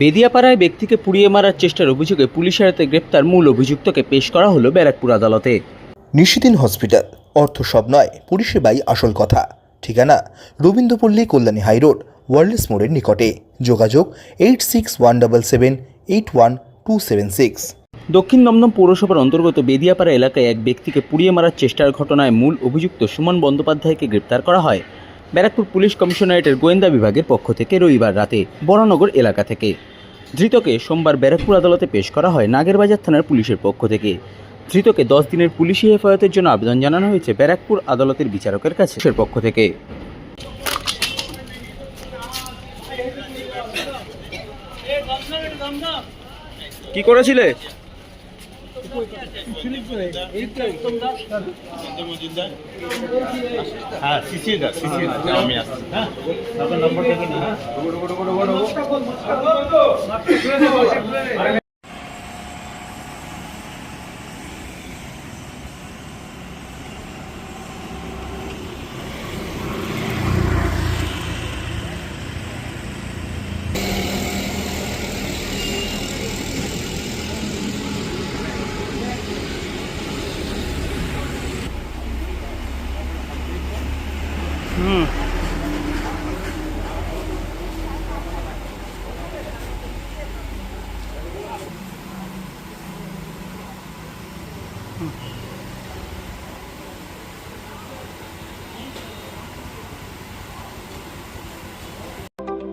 বেদিয়াপাড়ায় ব্যক্তিকে পুড়িয়ে মারার চেষ্টার অভিযোগে পুলিশের হাতে গ্রেপ্তার মূল অভিযুক্তকে পেশ করা হলো ব্যারাকপুর আদালতে। নিশিদিন হসপিটাল অর্থ সব নয় পরিষেবাই আসল কথা। ঠিকানা রবীন্দ্রপল্লী কল্যাণী হাইরোড ওয়ার্ল্ডস মোড়ের নিকটে। যোগাযোগ eight six one double seven eight one two seven six. দক্ষিণ দমদম পৌরসভার অন্তর্গত বেদিয়াপাড়া এলাকায় এক ব্যক্তিকে পুড়িয়ে মারার চেষ্টার ঘটনায় মূল অভিযুক্ত সুমন বন্দ্যোপাধ্যায়কে গ্রেপ্তার করা হয়। ব্যারাকপুর পুলিশ কমিশনারেটের গোয়েন্দা বিভাগের পক্ষ থেকে রবিবার রাতে বরানগর এলাকা থেকে। ধৃতকে সোমবার ব্যারাকপুর আদালতে পেশ করা হয় নাগেরবাজার থানার পুলিশের পক্ষ থেকে। ধৃতকে দশ দিনের পুলিশি হেফাজতের জন্য আবেদন জানানো হয়েছে ব্যারাকপুর আদালতের বিচারকের কাছে। পক্ষ থেকে। কি করেছিলে? হ্যাঁ সিসিটা সিসিটা আমি আসছি হ্যাঁ? আপনার নম্বরটা কি? না 嗯。嗯